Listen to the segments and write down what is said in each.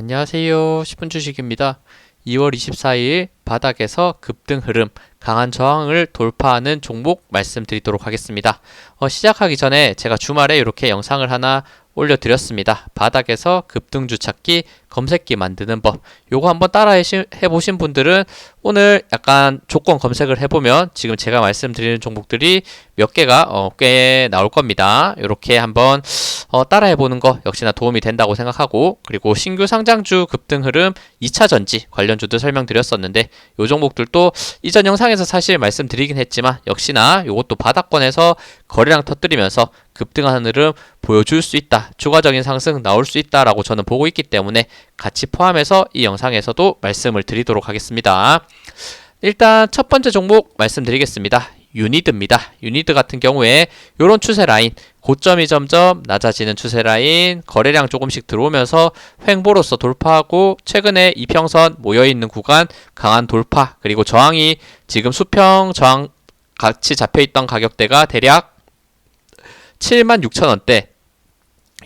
안녕하세요. 10분 주식입니다. 2월 24일 바닥에서 급등 흐름, 강한 저항을 돌파하는 종목 말씀드리도록 하겠습니다. 어, 시작하기 전에 제가 주말에 이렇게 영상을 하나 올려드렸습니다. 바닥에서 급등 주 찾기, 검색기 만드는 법. 요거 한번 따라 해보신 분들은 오늘 약간 조건 검색을 해보면 지금 제가 말씀드리는 종목들이 몇 개가 어, 꽤 나올 겁니다. 이렇게 한번 어, 따라 해보는 거 역시나 도움이 된다고 생각하고 그리고 신규 상장주 급등 흐름 2차 전지 관련주도 설명드렸었는데 요 종목들도 이전 영상에서 사실 말씀드리긴 했지만 역시나 요것도 바닥권에서 거래량 터뜨리면서 급등하는 흐름 보여줄 수 있다. 추가적인 상승 나올 수 있다라고 저는 보고 있기 때문에 같이 포함해서 이 영상에서도 말씀을 드리도록 하겠습니다. 일단 첫 번째 종목 말씀드리겠습니다. 유니드입니다. 유니드 같은 경우에 이런 추세 라인, 고점이 점점 낮아지는 추세 라인, 거래량 조금씩 들어오면서 횡보로서 돌파하고 최근에 이평선 모여 있는 구간 강한 돌파, 그리고 저항이 지금 수평 저항 같이 잡혀 있던 가격대가 대략 76,000원대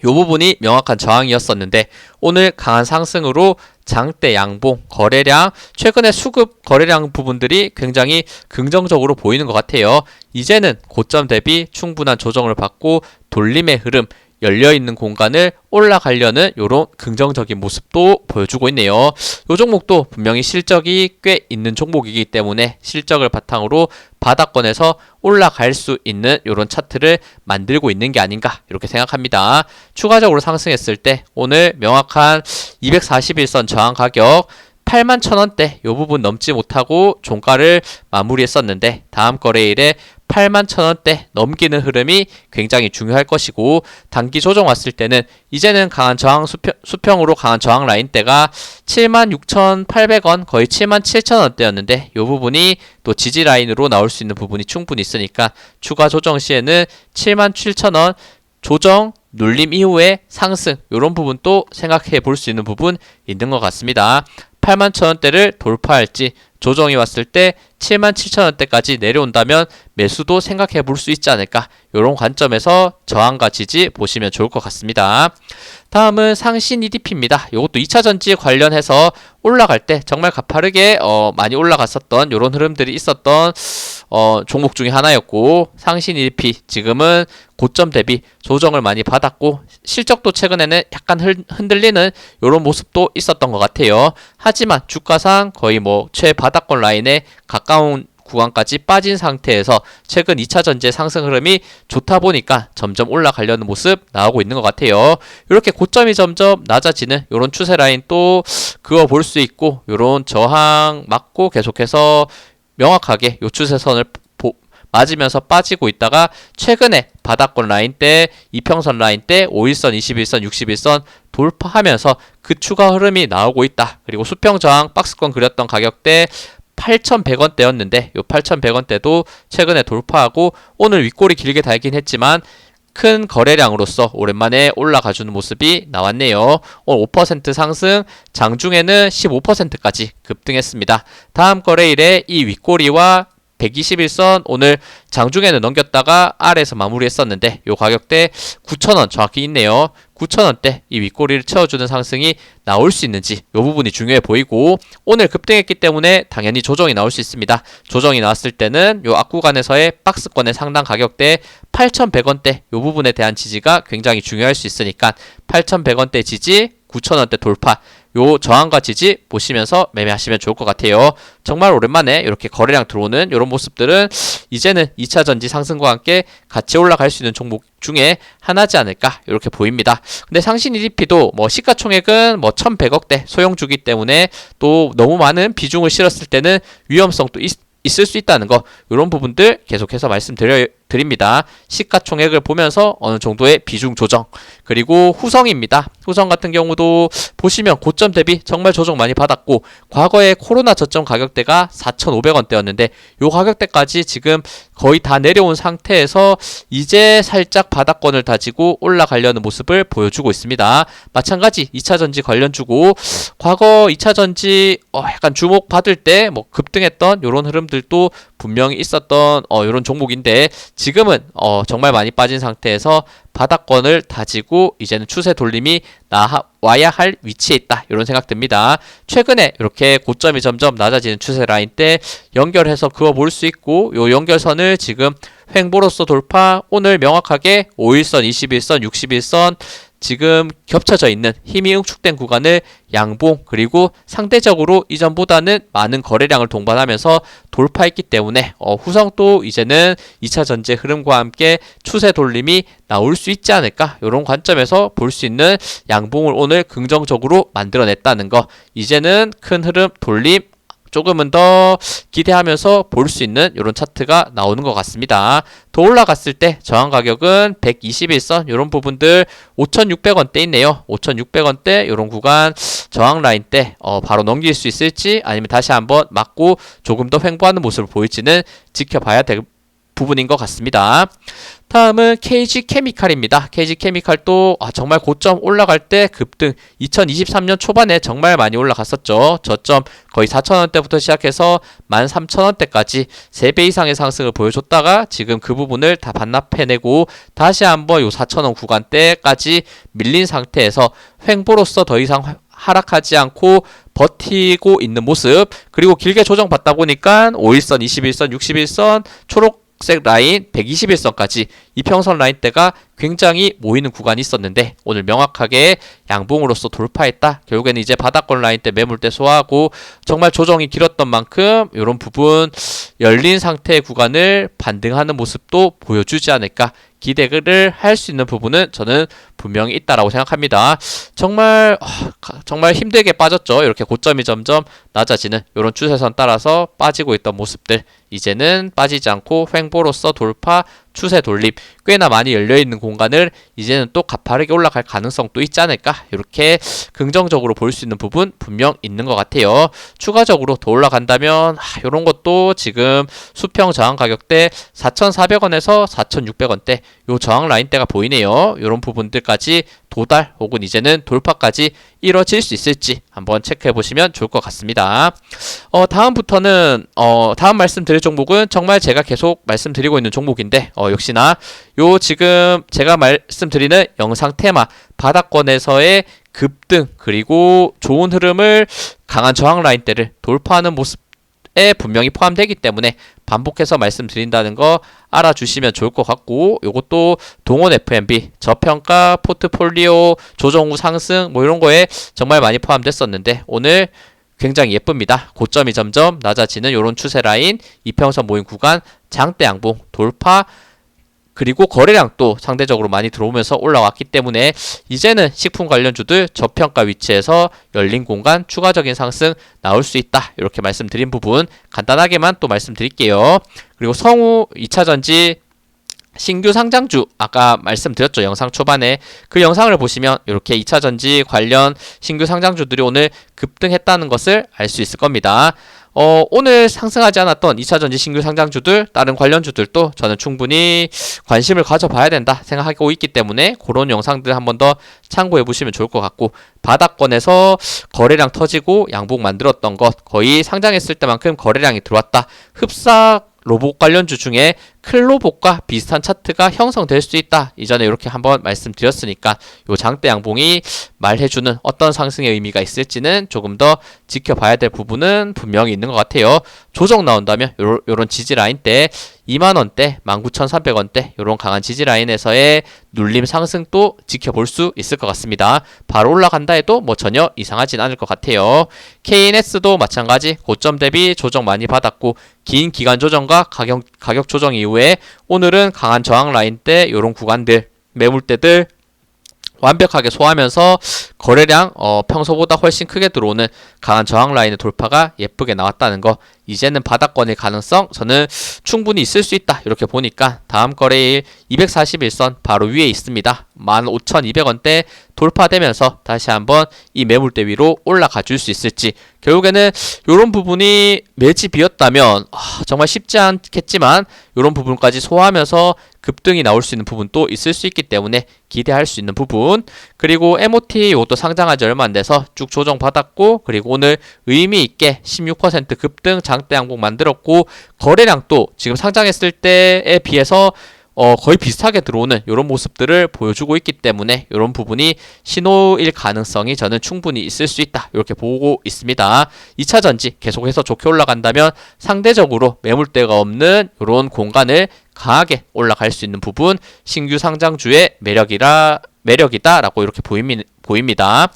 요 부분이 명확한 저항이었었는데 오늘 강한 상승으로 장대 양봉 거래량 최근에 수급 거래량 부분들이 굉장히 긍정적으로 보이는 것 같아요. 이제는 고점 대비 충분한 조정을 받고 돌림의 흐름 열려 있는 공간을 올라가려는 이런 긍정적인 모습도 보여주고 있네요. 이 종목도 분명히 실적이 꽤 있는 종목이기 때문에 실적을 바탕으로 바닥권에서 올라갈 수 있는 이런 차트를 만들고 있는 게 아닌가 이렇게 생각합니다. 추가적으로 상승했을 때 오늘 명확한 241선 저항 가격 8만 천원대 이 부분 넘지 못하고 종가를 마무리했었는데 다음 거래일에 8만 천원대 넘기는 흐름이 굉장히 중요할 것이고 단기 조정 왔을 때는 이제는 강한 저항 수평, 수평 으로 강한 저항 라인대가 7만 6,800원 거의 7만 7천원대였는데 이 부분이 또 지지 라인으로 나올 수 있는 부분이 충분히 있으니까 추가 조정 시에는 7만 7천원 조정 눌림 이후에 상승 이런 부분도 생각해 볼 수 있는 부분 있는 것 같습니다. 8만 천원대를 돌파할지 조정이 왔을 때 7만 7천 원대까지 내려온다면 매수도 생각해 볼 수 있지 않을까 이런 관점에서 저항과 지지 보시면 좋을 것 같습니다. 다음은 상신 EDP입니다. 이것도 2차 전지 관련해서 올라갈 때 정말 가파르게 어, 많이 올라갔었던 이런 흐름들이 있었던 어, 종목 중에 하나였고 상신 1P 지금은 고점 대비 조정을 많이 받았고 실적도 최근에는 약간 흔들리는 이런 모습도 있었던 것 같아요. 하지만 주가상 거의 뭐 최바닥권 라인에 가까운 구간까지 빠진 상태에서 최근 2차 전지 상승 흐름이 좋다 보니까 점점 올라가려는 모습 나오고 있는 것 같아요. 이렇게 고점이 점점 낮아지는 이런 추세 라인 또 그어 볼 수 있고 이런 저항 맞고 계속해서 명확하게 요 추세선을 맞으면서 빠지고 있다가 최근에 바닥권 라인 때 이평선 라인 때 5일선, 21선, 61선 돌파하면서 그 추가 흐름이 나오고 있다. 그리고 수평 저항 박스권 그렸던 가격대 8,100원대였는데 요 8,100원대도 최근에 돌파하고 오늘 윗골이 길게 달긴 했지만 큰 거래량으로서 오랜만에 올라가주는 모습이 나왔네요. 오늘 5% 상승, 장중에는 15%까지 급등했습니다. 다음 거래일에 이 윗꼬리와 121선 오늘 장중에는 넘겼다가 아래에서 마무리했었는데 요 가격대 9,000원 정확히 있네요. 9,000원대 이 윗꼬리를 채워주는 상승이 나올 수 있는지 요 부분이 중요해 보이고 오늘 급등했기 때문에 당연히 조정이 나올 수 있습니다. 조정이 나왔을 때는 요 앞구간에서의 박스권의 상당 가격대 8,100원대 요 부분에 대한 지지가 굉장히 중요할 수 있으니까 8,100원대 지지 9,000원대 돌파 요 저항과 지지 보시면서 매매하시면 좋을 것 같아요. 정말 오랜만에 이렇게 거래량 들어오는 이런 모습들은 이제는 2차 전지 상승과 함께 같이 올라갈 수 있는 종목 중에 하나지 않을까 이렇게 보입니다. 근데 상신 EDP도 뭐 시가총액은 뭐 1,100억대 소형주기 때문에 또 너무 많은 비중을 실었을 때는 위험성도 있, 있을 수 있다는 거 이런 부분들 계속해서 말씀드려 드립니다. 시가총액을 보면서 어느 정도의 비중 조정 그리고 후성입니다. 후성 같은 경우도 보시면 고점 대비 정말 조정 많이 받았고 과거에 코로나 저점 가격대가 4,500원대였는데 요 가격대까지 지금 거의 다 내려온 상태에서 이제 살짝 바닥권을 다지고 올라가려는 모습을 보여주고 있습니다. 마찬가지 2차 전지 관련 주고 과거 2차 전지 어 약간 주목 받을 때 뭐 급등했던 이런 흐름들도 분명히 있었던 어 이런 종목인데 지금은 어, 정말 많이 빠진 상태에서 바닥권을 다지고 이제는 추세 돌림이 나와야 할 위치에 있다. 이런 생각 듭니다. 최근에 이렇게 고점이 점점 낮아지는 추세 라인 때 연결해서 그어 볼 수 있고 요 연결선을 지금 횡보로서 돌파 오늘 명확하게 5일선, 21선, 61선 지금 겹쳐져 있는 힘이 응축된 구간을 양봉 그리고 상대적으로 이전보다는 많은 거래량을 동반하면서 돌파했기 때문에 어, 후성도 이제는 2차 전제 흐름과 함께 추세 돌림이 나올 수 있지 않을까 이런 관점에서 볼 수 있는 양봉을 오늘 긍정적으로 만들어냈다는 거. 이제는 큰 흐름 돌림 조금은 더 기대하면서 볼 수 있는 이런 차트가 나오는 것 같습니다. 더 올라갔을 때 저항 가격은 121선 이런 부분들 5,600원대 있네요. 5,600원대 이런 구간 저항 라인 때 어, 바로 넘길 수 있을지 아니면 다시 한번 맞고 조금 더 횡보하는 모습을 보일지는 지켜봐야 될 부분인 것 같습니다. 다음은 KG 케미칼입니다. KG 케미칼도 아, 정말 고점 올라갈 때 급등 2023년 초반에 정말 많이 올라갔었죠. 저점 거의 4,000원대부터 시작해서 13,000원대까지 3배 이상의 상승을 보여줬다가 지금 그 부분을 다 반납해내고 다시 한번 요 4,000원 구간대까지 밀린 상태에서 횡보로서 더 이상 하락하지 않고 버티고 있는 모습 그리고 길게 조정받다 보니까 5일선, 21선, 61선 초록 색 라인 121선까지 이평선 라인대가 굉장히 모이는 구간이 있었는데 오늘 명확하게 양봉으로서 돌파했다. 결국에는 이제 바닥권 라인대 매물대 소화하고 정말 조정이 길었던 만큼 이런 부분 열린 상태의 구간을 반등하는 모습도 보여주지 않을까 기대를 할 수 있는 부분은 저는 분명히 있다라고 생각합니다. 정말 정말 힘들게 빠졌죠. 이렇게 고점이 점점 낮아지는 이런 추세선 따라서 빠지고 있던 모습들 이제는 빠지지 않고 횡보로서 돌파 추세 돌립 꽤나 많이 열려 있는 공간을 이제는 또 가파르게 올라갈 가능성도 있지 않을까 이렇게 긍정적으로 볼 수 있는 부분 분명 있는 것 같아요. 추가적으로 더 올라간다면 아, 이런 것도 지금 수평 저항 가격대 4,400원에서 4,600원대 요 저항 라인대가 보이네요. 이런 부분들까지 도달 혹은 이제는 돌파까지 이뤄질 수 있을지 한번 체크해 보시면 좋을 것 같습니다. 어, 다음부터는 어, 다음 말씀드릴 종목은 정말 제가 계속 말씀드리고 있는 종목인데 어, 역시나 요 지금 제가 말씀드리는 영상 테마 바닥권에서의 급등 그리고 좋은 흐름을 강한 저항 라인대를 돌파하는 모습 에 분명히 포함되기 때문에 반복해서 말씀드린다는 거 알아주시면 좋을 것 같고 요것도 동원 FMB 저평가 포트폴리오 조정 후 상승 뭐 이런 거에 정말 많이 포함됐었는데 오늘 굉장히 예쁩니다. 고점이 점점 낮아지는 이런 추세 라인 이평선 모임 구간 장대 양봉 돌파 그리고 거래량도 상대적으로 많이 들어오면서 올라왔기 때문에 이제는 식품 관련주들 저평가 위치에서 열린 공간 추가적인 상승 나올 수 있다. 이렇게 말씀드린 부분 간단하게만 또 말씀드릴게요. 그리고 성우 2차 전지 신규 상장주 아까 말씀드렸죠 영상 초반에 그 영상을 보시면 이렇게 2차 전지 관련 신규 상장주들이 오늘 급등했다는 것을 알 수 있을 겁니다. 어, 오늘 상승하지 않았던 2차 전지 신규 상장주들, 다른 관련주들도 저는 충분히 관심을 가져봐야 된다 생각하고 있기 때문에 그런 영상들 한 번 더 참고해 보시면 좋을 것 같고 바닥권에서 거래량 터지고 양봉 만들었던 것 거의 상장했을 때만큼 거래량이 들어왔다. 흡사 로봇 관련주 중에 클로봇과 비슷한 차트가 형성될 수 있다. 이전에 이렇게 한번 말씀드렸으니까 요 장대 양봉이 말해주는 어떤 상승의 의미가 있을지는 조금 더 지켜봐야 될 부분은 분명히 있는 것 같아요. 조정 나온다면 요, 요런 지지 라인 때 2만원대, 19,300원대 요런 강한 지지 라인에서의 눌림 상승도 지켜볼 수 있을 것 같습니다. 바로 올라간다 해도 뭐 전혀 이상하진 않을 것 같아요. KNS도 마찬가지 고점 대비 조정 많이 받았고 긴 기간 조정과 가격, 가격 조정 이후 이후에 오늘은 강한 저항 라인 때 이런 구간들 매물대들 완벽하게 소화하면서 거래량 어, 평소보다 훨씬 크게 들어오는 강한 저항 라인의 돌파가 예쁘게 나왔다는 거. 이제는 바닥권일 가능성 저는 충분히 있을 수 있다. 이렇게 보니까 다음 거래일 241선 바로 위에 있습니다. 15,200원대 돌파되면서 다시 한번 이 매물대 위로 올라가 줄 수 있을지. 결국에는 이런 부분이 매집이었다면 아, 정말 쉽지 않겠지만 이런 부분까지 소화하면서 급등이 나올 수 있는 부분도 있을 수 있기 때문에 기대할 수 있는 부분 그리고 MOT 이것도 상장하지 얼마 안 돼서 쭉 조정 받았고 그리고 오늘 의미 있게 16% 급등 장대 양봉 만들었고 거래량도 지금 상장했을 때에 비해서 어, 거의 비슷하게 들어오는 이런 모습들을 보여주고 있기 때문에 이런 부분이 신호일 가능성이 저는 충분히 있을 수 있다. 이렇게 보고 있습니다. 2차 전지 계속해서 좋게 올라간다면 상대적으로 매물대가 없는 이런 공간을 강하게 올라갈 수 있는 부분 신규 상장주의 매력이라 매력이다라고 이렇게 보입니, 보입니다.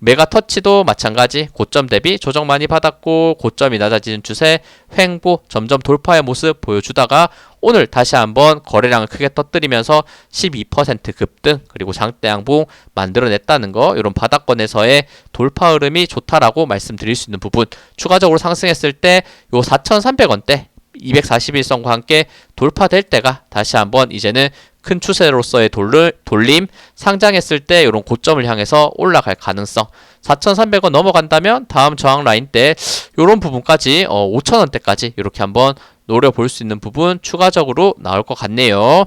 메가 터치도 마찬가지 고점 대비 조정 많이 받았고 고점이 낮아지는 추세 횡보 점점 돌파의 모습 보여주다가 오늘 다시 한번 거래량을 크게 터뜨리면서 12% 급등 그리고 장대 양봉 만들어냈다는 거 이런 바닥권에서의 돌파 흐름이 좋다라고 말씀드릴 수 있는 부분 추가적으로 상승했을 때 요 4,300원대 241선과 함께 돌파될 때가 다시 한번 이제는 큰 추세로서의 돌을, 돌림 상장했을 때 이런 고점을 향해서 올라갈 가능성 4,300원 넘어간다면 다음 저항 라인 때 이런 부분까지 어, 5,000원대까지 이렇게 한번 노려볼 수 있는 부분 추가적으로 나올 것 같네요.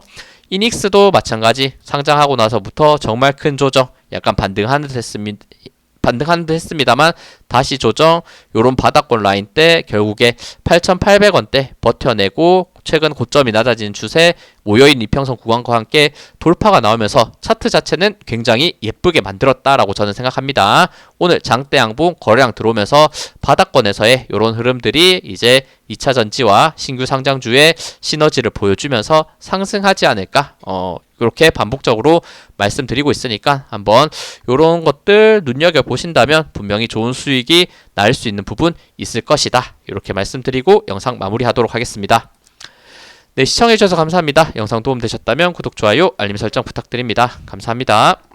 이닉스도 마찬가지 상장하고 나서부터 정말 큰 조정 약간 반등하는 듯 했습니다. 반등하는 듯 했습니다만 다시 조정 요런 바닥권 라인 때 결국에 8,800원대 버텨내고 최근 고점이 낮아지는 추세 모여있는 이평선 구간과 함께 돌파가 나오면서 차트 자체는 굉장히 예쁘게 만들었다라고 저는 생각합니다. 오늘 장대 양봉 거래량 들어오면서 바닥권에서의 이런 흐름들이 이제 2차 전지와 신규 상장주의 시너지를 보여주면서 상승하지 않을까? 어, 이렇게 반복적으로 말씀드리고 있으니까 한번 이런 것들 눈여겨 보신다면 분명히 좋은 수익이 날 수 있는 부분 있을 것이다. 이렇게 말씀드리고 영상 마무리하도록 하겠습니다. 네, 시청해 주셔서 감사합니다. 영상 도움 되셨다면 구독, 좋아요, 알림 설정 부탁드립니다. 감사합니다.